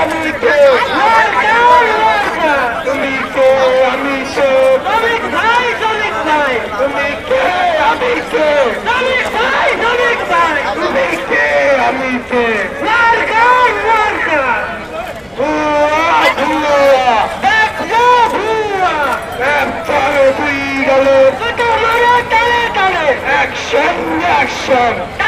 আমি কে তুমি কে আমি সে? তুমি কে আমি কে? তুমি কে আমি কে? Action! Action!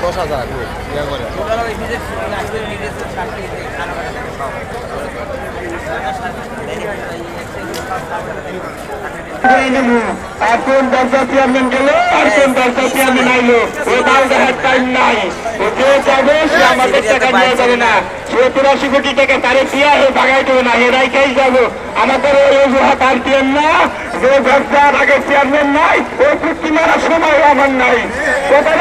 দশ হাজার ইয়াঙ্গনে এখন দরজা চেয়ারম্যান গেল আর কোন দরজা চেয়ারম্যান আইলো ও তাও দেখার টাইম নাই ও যে যাবে সে আমাদের টাকা নিয়ে যাবে না আশি কোটি টাকা তারে দিয়া হে ভাগাই দেবে না এরাই খাই যাব আমাদের ওই অজুহাত আর দিয়েন না যে দরজার আগে চেয়ারম্যান নাই ওই চুক্তি মারার সময় আমার নাই কোথায়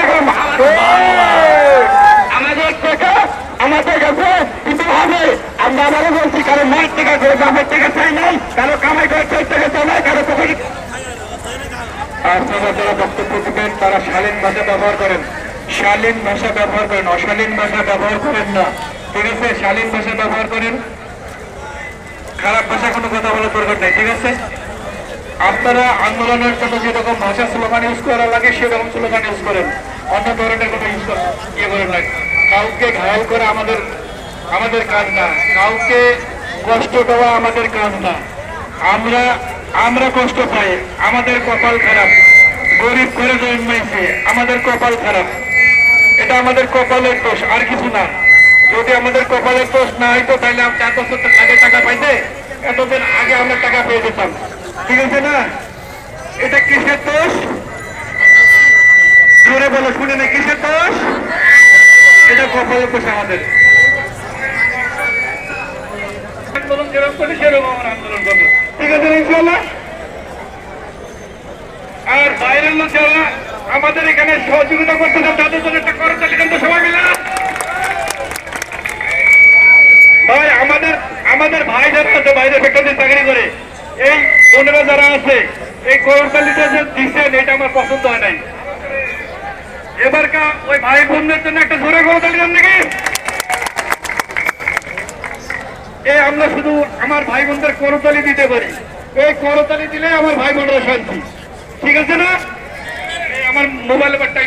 তারা শালীন ভাষা ব্যবহার করেন। শালীন ভাষা ব্যবহার করেন, অশালীন ভাষা ব্যবহার করেন না। ঠিক আছে? শালীন ভাষা ব্যবহার করেন। খারাপ ভাষা কোনো কথা বলার দরকার নেই, ঠিক আছে? আপনারা আন্দোলনের জন্য যেরকম ভাষা স্লোগান ইউজ করা লাগে, সেরকম স্লোগান ইউজ করেন। অন্য ধরনের কোনো ইয়ে করেন না। কাউকে ঘায়াল করা আমাদের আমাদের কাজ না। কাউকে কষ্ট দেওয়া আমাদের কাজ না। আমরা আমরা কষ্ট পাই, আমাদের কপাল খারাপ। গরিব ঘরে জন্মাইছে, আমাদের কপাল খারাপ। এটা আমাদের কপালের দোষ, আর কিছু না। যদি আমাদের কপালের দোষ না হইতো, তাহলে চার বছর আগে টাকা পাইতে, এতদিন আগে আমরা টাকা পেয়ে যেতাম। ঠিক আছে না? এটা কিসের দোষ? কপালের দোষ আমাদের আছে আর বাইরের লোক যারা আমাদের এখানে সহযোগিতা করতে চান তাদের জন্য একটা করতালি কিন্তু সবাই মিলে। ভাই, আমাদের আমাদের ভাই যারা আছে বাইরে ফ্যাক্টরি চাকরি করে। এই বোনেরা যারা আছে, এই করতালিটা যে দিচ্ছেন এটা আমার পছন্দ হয় নাই। এবারকা ওই ভাই বোনদের জন্য একটা জোরে করতালি দেন নাকি? এই আমরা শুধু আমার ভাই বোনদের করতালি দিতে পারি। এই করতালি দিলে আমার ভাই বোনরা শান্তি। ঠিক আছে না? আমার মোবাইল নাম্বারটা